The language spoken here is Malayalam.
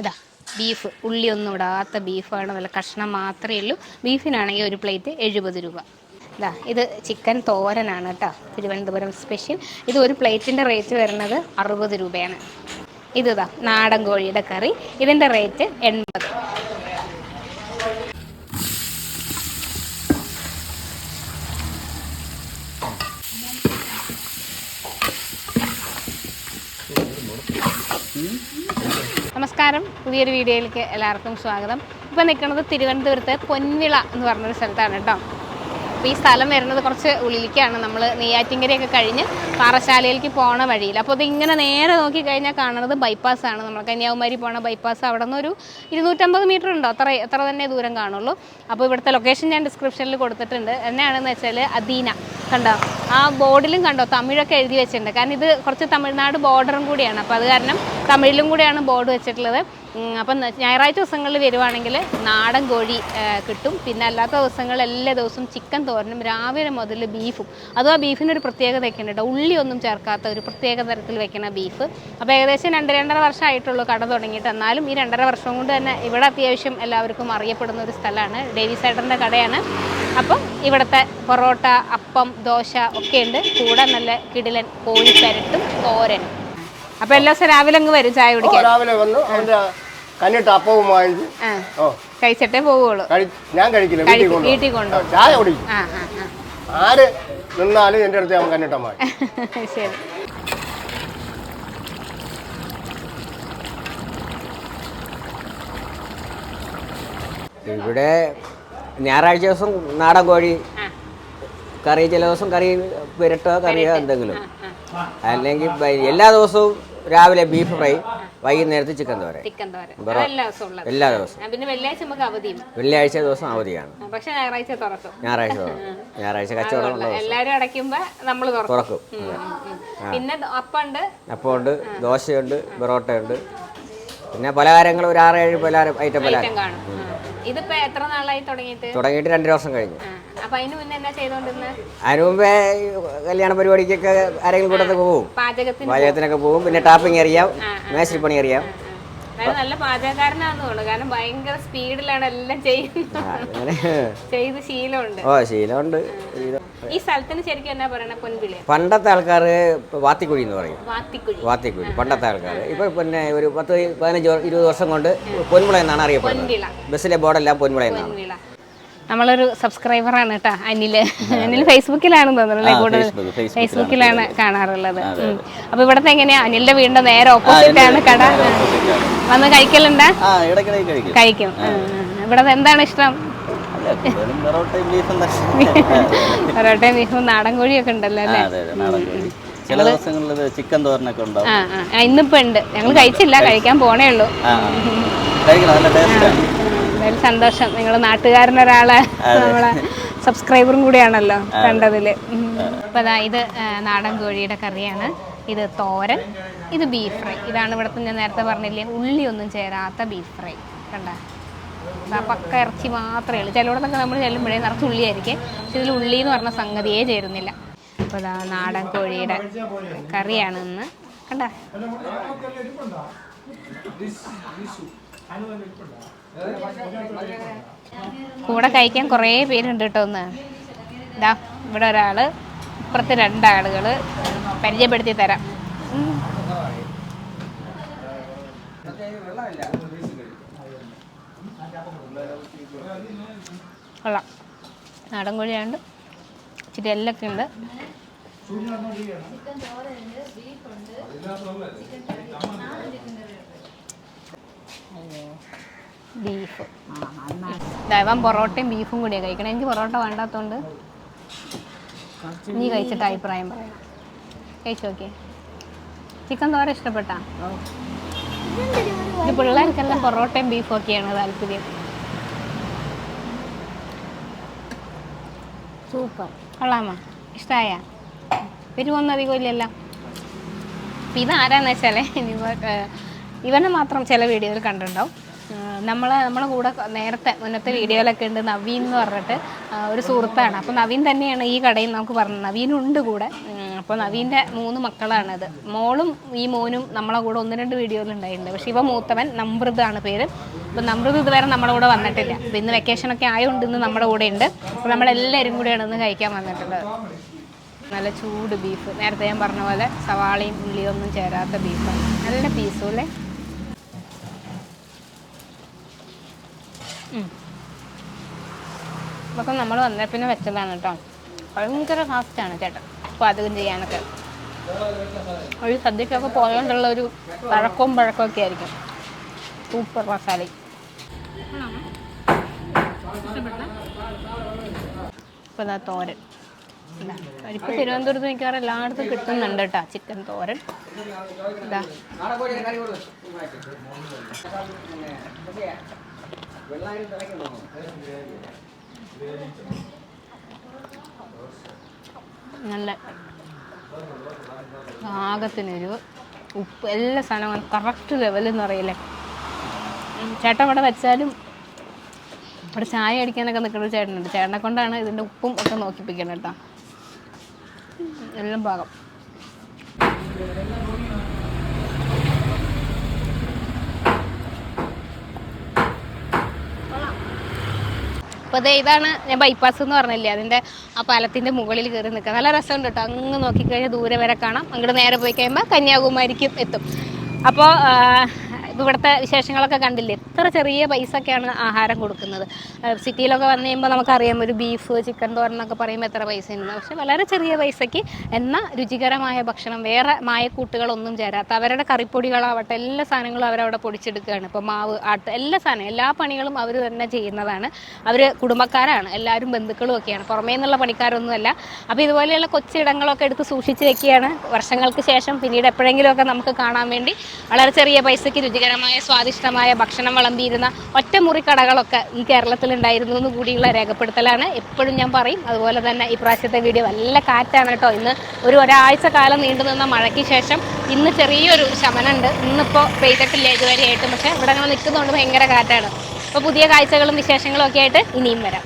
ഇതാ ബീഫ് ഉള്ളി ഉള്ളിയൊന്നും ഇടാത്ത ബീഫാണ് നല്ല കഷ്ണം മാത്രമേ ഉള്ളൂ. ബീഫിനാണെങ്കിൽ ഒരു പ്ലേറ്റ് എഴുപത് രൂപ. ഇതാ ഇത് ചിക്കൻ തോരനാണ് കേട്ടോ. തിരുവനന്തപുരം സ്പെഷ്യൽ ഇത് ഒരു പ്ലേറ്റിന്റെ റേറ്റ് വരുന്നത് അറുപത് രൂപയാണ്. ഇത് ഇതാ നാടൻ കോഴിയുടെ കറി. ഇതിന്റെ റേറ്റ് എൺപത്. നമസ്കാരം. പുതിയൊരു വീഡിയോയിലേക്ക് എല്ലാവർക്കും സ്വാഗതം. ഇപ്പം നിൽക്കുന്നത് തിരുവനന്തപുരത്ത് പൊൻവിള എന്ന് പറഞ്ഞൊരു സ്ഥലത്താണ് കേട്ടോ. അപ്പോൾ ഈ സ്ഥലം വരുന്നത് കുറച്ച് ഉള്ളിലേക്കാണ്. നമ്മൾ നെയ്യാറ്റിങ്കരയൊക്കെ കഴിഞ്ഞ് പാറശാലയിലേക്ക് പോണ വഴിയിൽ. അപ്പോൾ ഇത് ഇങ്ങനെ നേരെ നോക്കി കഴിഞ്ഞാൽ കാണുന്നത് ബൈപ്പാസ്സാണ് നമ്മൾ കന്യാകുമാരി പോണ ബൈപ്പാസ് അവിടെ നിന്ന് ഒരു ഇരുന്നൂറ്റമ്പത് മീറ്റർ ഉണ്ടോ? അത്ര അത്ര തന്നെ ദൂരം കാണുള്ളൂ. അപ്പോൾ ഇവിടുത്തെ ലൊക്കേഷൻ ഞാൻ ഡിസ്ക്രിപ്ഷനിൽ കൊടുത്തിട്ടുണ്ട്. എന്നാണെന്ന് വെച്ചാൽ അദീന കണ്ടോ? ആ ബോർഡിലും കണ്ടോ? തമിഴൊക്കെ എഴുതി വെച്ചിട്ടുണ്ട്. കാരണം ഇത് കുറച്ച് തമിഴ്നാട് ബോർഡറും കൂടിയാണ്. അപ്പോൾ അത് കാരണം തമിഴിലും കൂടിയാണ് ബോർഡ് വെച്ചിട്ടുള്ളത്. അപ്പം ഞായറാഴ്ച ദിവസങ്ങളിൽ വരുവാണെങ്കിൽ നാടൻ കോഴി കിട്ടും. പിന്നെ അല്ലാത്ത ദിവസങ്ങളിൽ എല്ലാ ദിവസവും ചിക്കൻ തോരനും രാവിലെ മുതൽ ബീഫും. അതും ആ ബീഫിനൊരു പ്രത്യേകതയൊക്കെ ഉണ്ട് കേട്ടോ. ഉള്ളി ഒന്നും ചേർക്കാത്ത ഒരു പ്രത്യേക തരത്തിൽ വെക്കുന്ന ബീഫ്. അപ്പോൾ ഏകദേശം രണ്ട് രണ്ടര വർഷമായിട്ടുള്ളൂ കട തുടങ്ങിയിട്ട്. എന്നാലും ഈ രണ്ടര വർഷം കൊണ്ട് തന്നെ ഇവിടെ അത്യാവശ്യം എല്ലാവർക്കും അറിയപ്പെടുന്ന ഒരു സ്ഥലമാണ്. ഡേവി സൈഡറിന്റെ കടയാണ്. അപ്പം ഇവിടുത്തെ പൊറോട്ട അപ്പം ദോശ ഒക്കെ ഉണ്ട്. കൂടെ നല്ല കിടിലൻ കോഴി പെരട്ടും തോരനും. അപ്പോൾ എല്ലാ ദിവസവും രാവിലെ അങ്ങ് വരും ചായ കുടിക്കാൻ? രാവിലെ വന്നു. കന്നിട്ട് അപ്പവും വാങ്ങിച്ച് ഓ. കഴിച്ചിട്ടേ പോവുള്ളൂ. ഞാൻ കഴിക്കില്ല വീട്ടിൽ കൊണ്ടോ കൊണ്ടുപോകും. ചായ കുടിക്കും ആ ആ ആര് നിന്നാലും എന്റെ അടുത്ത് അവൻ കന്നിട്ടം വാങ്ങി. ആ ശരി. ഇവിടെ ഞായറാഴ്ച ദിവസം നാടൻ കോഴി കറി ചില ദിവസം കറി പുരട്ടോ കറിയോ എന്തെങ്കിലും. അല്ലെങ്കിൽ എല്ലാ ദിവസവും രാവിലെ ബീഫ് ഫ്രൈ വൈകുന്നേരത്ത് ചിക്കൻ തോരൻ. ചിക്കൻ തോരൻ. എല്ലാ ദിവസവും ഉള്ളത്. എല്ലാ ദിവസവും. ആ, പിന്നെ വെള്ളിയാഴ്ച നമുക്ക് അവധിയും. വെള്ളിയാഴ്ച ദിവസം അവധിയാണ്. ആ, പക്ഷെ ഞായറാഴ്ച തുറക്കും. ഞായറാഴ്ച തുറക്കും. ഞായറാഴ്ച കച്ചവടം ഉള്ള ദിവസം. എല്ലാരും അടയ്ക്കുമ്പോ നമ്മൾ തുറക്കും. തുറക്കും. ഉം, ഉം, ഉം. പിന്നെ ദ- അപ്പമുണ്ട് അപ്പോൾ ഉണ്ട് ദോശയുണ്ട് പൊറോട്ടയുണ്ട്. പിന്നെ പലഹാരങ്ങൾ ഒരു ആറ് ഏഴ് പലഹാരം ഐറ്റം പലഹാരം ഐറ്റം കാണും. ആ. ഇതിപ്പോ എത്ര നാളായി തുടങ്ങിയിട്ട്? തുടങ്ങിയിട്ട് രണ്ടു വർഷം കഴിഞ്ഞു. ആ, അപ്പൊ അതിന് മുന്നേ എന്നാ ചെയ്തോണ്ടിരുന്ന? അതിനു മുമ്പേ കല്യാണ പരിപാടിക്കൊക്കെ ആരെങ്കിലും കൂട്ടത്തിൽ പോകും പാചകത്തിന് പാചകത്തിനൊക്കെ പോകും പിന്നെ ടാപ്പിംഗ് അറിയാം മേശിരിപ്പണി അറിയാം. അതായത് നല്ല പാചകക്കാരനാണെന്ന് തോന്നുന്നു. കാരണം ഭയങ്കര സ്പീഡിലാണ് എല്ലാം ചെയ്യുന്നത്. ചെയ്ത് ശീലമുണ്ട്. ഓ ശീലമുണ്ട്. ഈ സ്ഥലത്തിന് ശരിക്കും എന്നാ പറയണ? പൊൻവിളി പണ്ടത്തെ ആൾക്കാർ വാത്തിക്കുഴി എന്ന് പറയും. വാത്തിക്കുഴി. വാത്തിക്കുഴി പണ്ടത്തെ ആൾക്കാർ ഇപ്പൊ പിന്നെ ഒരു പത്ത് പതിനഞ്ച് ഇരുപത് വർഷം കൊണ്ട് പൊന്മുള എന്നാണ് അറിയപ്പെടുന്നത്. ബസ്സിലെ ബോർഡെല്ലാം പൊന്മുള എന്നാണ്. നമ്മളൊരു സബ്സ്ക്രൈബറാണ് കേട്ടോ അനിൽ. അനിൽ ഫേസ്ബുക്കിലാണ് തോന്നുന്നത് കൂടുതൽ? ഫേസ്ബുക്കിലാണ് കാണാറുള്ളത്. അപ്പൊ ഇവിടത്തെ എങ്ങനെയാ? അനിലിന്റെ വീടിന്റെ നേരെ ഓപ്പോസിറ്റ് ആണ് കട. വന്ന് കഴിക്കലുണ്ടാ? കഴിക്കും. ഇവിടെ എന്താണ് ഇഷ്ടം? പൊറോട്ടയും ബീഫും നാടൻ കോഴിയൊക്കെ ഉണ്ടല്ലോ അല്ലേ? ചില ദിവസങ്ങളിൽ ചിക്കൻ തോരനൊക്കെ ഉണ്ടാവും. ഇന്നിപ്പോ ഉണ്ട്. ഞങ്ങൾ കഴിച്ചില്ല കഴിക്കാൻ പോണേ ഉള്ളൂ. കഴിക്കണം നല്ല ടേസ്റ്റാണ് എന്തായാലും സന്തോഷം. നിങ്ങൾ നാട്ടുകാരനൊരാളെ നമ്മളെ സബ്സ്ക്രൈബറും കൂടിയാണല്ലോ കണ്ടതിൽ അപ്പോൾ അതാ ഇത് നാടൻ കോഴിയുടെ കറിയാണ്. ഇത് തോരൻ ഇത് ബീഫ് ഫ്രൈ ഇതാണ് ഇവിടുത്തെ ഞാൻ നേരത്തെ പറഞ്ഞില്ലേ ഉള്ളിയൊന്നും ചേരാത്ത ബീഫ് ഫ്രൈ കണ്ട? പക്ക ഇറച്ചി മാത്രമേ ഉള്ളൂ. ചിലയിടത്തൊക്കെ നമ്മൾ ചെല്ലുമ്പോഴേ നിറച്ച് ഉള്ളിയായിരിക്കും. പക്ഷെ ഇതിൽ ഉള്ളി എന്ന് പറഞ്ഞ സംഗതിയേ ചേരുന്നില്ല. അപ്പോൾ ഇതാ നാടൻ കോഴിയുടെ കറിയാണ് ഇന്ന്. കണ്ട? കൂടെ കഴിക്കാൻ കുറേ പേരുണ്ട് കേട്ടോ ഒന്ന്. ഇതാ ഇവിടെ ഒരാൾ ഇപ്പുറത്ത് രണ്ടാളുകൾ പരിചയപ്പെടുത്തി തരാം. കൊള്ളാം. നാടൻ കോഴിയാണ്ട് ഇച്ചിരി എല്ലൊക്കെ ഉണ്ട്. ബീഫ്. ദൈവം പൊറോട്ടയും ബീഫും കൂടിയാണ് കഴിക്കണം. എനിക്ക് പൊറോട്ട വേണ്ടാത്തതുകൊണ്ട് നീ കഴിച്ചിട്ട് അഭിപ്രായം പറയണം. കഴിച്ചു നോക്കിയേ ചിക്കൻ തോര ഇഷ്ടപ്പെട്ടാ? ഇത് പിള്ളേർക്കെല്ലാം പൊറോട്ടയും ബീഫും ഒക്കെയാണ് താല്പര്യം. സൂപ്പർ. കൊള്ളാമോ? ഇഷ്ടമായ വരുമൊന്നും അധികം ഇല്ലല്ലോ ഇതാരാന്ന് വെച്ചാലേ വെച്ചാൽ ഇവനെ മാത്രം ചില വീഡിയോയിൽ കണ്ടിട്ടുണ്ടാവും. നമ്മളെ നമ്മളെ കൂടെ നേരത്തെ മുന്നത്തെ വീഡിയോയിലൊക്കെ ഉണ്ട് നവീൻ എന്ന് പറഞ്ഞിട്ട് ഒരു സുഹൃത്താണ്. അപ്പോൾ നവീൻ തന്നെയാണ് ഈ കടയിൽ നമുക്ക് പറഞ്ഞത്. നവീനുണ്ട് കൂടെ. അപ്പോൾ നവീന്റെ മൂന്ന് മക്കളാണത്. മോളും ഈ മോനും നമ്മളെ കൂടെ ഒന്ന് രണ്ട് വീഡിയോയിൽ ഉണ്ടായിട്ടുണ്ട്. പക്ഷേ ഇവ മൂത്തവൻ നമ്രത് ആണ് പേര്. അപ്പോൾ നമ്രത് ഇതുവരെ നമ്മുടെ കൂടെ വന്നിട്ടില്ല. അപ്പോൾ ഇന്ന് വെക്കേഷനൊക്കെ ആയതുകൊണ്ട് ഇന്ന് നമ്മുടെ കൂടെ ഉണ്ട്. അപ്പോൾ നമ്മളെല്ലാവരും കൂടെയാണ് ഇന്ന് കഴിക്കാൻ വന്നിട്ടുള്ളത്. നല്ല ചൂട് ബീഫ് നേരത്തെ ഞാൻ പറഞ്ഞ പോലെ സവാളയും ഉള്ളിയൊന്നും ചേരാത്ത ബീഫാണ് നല്ല പീസും അല്ലേ? ഇതൊക്കെ നമ്മൾ വന്നേ പിന്നെ വെച്ചതാണ് കേട്ടോ. ഭയങ്കര ആണ് ചേട്ടൻ പാചകം ചെയ്യാനൊക്കെ. ഒരു സദ്യക്കൊക്കെ പോയോണ്ടുള്ള ഒരു പഴക്കവും പഴക്കവും ഒക്കെ ആയിരിക്കും. സൂപ്പർ മസാല ഇപ്പം തോരൻ. ഇപ്പം തിരുവനന്തപുരത്ത് മിക്കവാറും എല്ലായിടത്തും കിട്ടുന്നുണ്ട് കേട്ടോ ചിക്കൻ തോരൻ. ഇതാ. നല്ല പാകത്തിനൊരു ഉപ്പ് എല്ലാ സാധനവും കറക്റ്റ് പറയില്ലേ? ഉം, ചേട്ടൻ ഇവിടെ വെച്ചാലും ഇവിടെ ചായ അടിക്കാനൊക്കെ നിൽക്കുന്ന ചേട്ടനുണ്ട്. ചേട്ടനെ കൊണ്ടാണ് ഇതിന്റെ ഉപ്പും ഒക്കെ നോക്കിപ്പിക്കണം കേട്ടോ. എല്ലാം പാകം. അപ്പോൾ ഇതാണ് ഞാൻ ബൈപ്പാസ് എന്ന് പറഞ്ഞില്ലേ? അതിന്റെ ആ പാലത്തിന്റെ മുകളിൽ കയറി നിൽക്കുക നല്ല രസമുണ്ട് കേട്ടോ അങ്ങ് നോക്കിക്കഴിഞ്ഞാൽ ദൂരെ വരെ കാണാം. അങ്ങോട്ട് നേരെ പോയി കഴിയുമ്പോൾ കന്യാകുമാരിക്കും എത്തും. അപ്പോൾ ഇവിടുത്തെ വിശേഷങ്ങളൊക്കെ കണ്ടില്ലേ? എത്ര ചെറിയ പൈസക്കാണ് ആഹാരം കൊടുക്കുന്നത്. സിറ്റിയിലൊക്കെ വന്നു കഴിയുമ്പോൾ നമുക്കറിയാം ഒരു ബീഫ് ചിക്കൻ തോരനൊക്കെ പറയുമ്പോൾ എത്ര പൈസ ഉണ്ട് പക്ഷെ വളരെ ചെറിയ പൈസയ്ക്ക് എന്ന രുചികരമായ ഭക്ഷണം വേറെ മായക്കൂട്ടുകളൊന്നും ചേരാത്ത അവരുടെ കറിപ്പൊടികളാവട്ടെ എല്ലാ സാധനങ്ങളും അവരവിടെ പൊടിച്ചെടുക്കുകയാണ്. ഇപ്പോൾ മാവ് ആട്ട് എല്ലാ സാധനം എല്ലാ പണികളും അവർ തന്നെ ചെയ്യുന്നതാണ്. അവർ കുടുംബക്കാരാണ് എല്ലാവരും ബന്ധുക്കളും ഒക്കെയാണ്. പുറമേ നിന്നുള്ള പണിക്കാരൊന്നുമല്ല. അപ്പോൾ ഇതുപോലെയുള്ള കൊച്ചിടങ്ങളൊക്കെ എടുത്ത് സൂക്ഷിച്ച് വെക്കുകയാണ് വർഷങ്ങൾക്ക് ശേഷം. പിന്നീട് എപ്പോഴെങ്കിലുമൊക്കെ നമുക്ക് കാണാൻ വേണ്ടി വളരെ ചെറിയ പൈസയ്ക്ക് രുചികരമായ സ്വാദിഷ്ടമായ ഭക്ഷണം വിളമ്പിയിരുന്ന ഒറ്റമുറി കടകളൊക്കെ ഈ കേരളത്തിലുണ്ടായിരുന്നു എന്ന് കൂടിയുള്ള രേഖപ്പെടുത്തലാണ്. എപ്പോഴും ഞാൻ പറയും അതുപോലെ തന്നെ ഈ പ്രാവശ്യത്തെ വീഡിയോ നല്ല കാറ്റാണ് കേട്ടോ. ഇന്ന് ഒരു ഒരാഴ്ച കാലം നീണ്ടു നിന്ന മഴയ്ക്ക് ശേഷം ഇന്ന് ചെറിയൊരു ശമനമുണ്ട്. ഇന്നിപ്പോൾ പെയ്തിട്ടില്ല ഇതുവരെയായിട്ടും. പക്ഷേ ഇവിടെ നിൽക്കുന്നതുകൊണ്ട് ഭയങ്കര കാറ്റാണ്. അപ്പോൾ പുതിയ കാഴ്ചകളും വിശേഷങ്ങളും ഒക്കെ ആയിട്ട് ഇനിയും വരാം.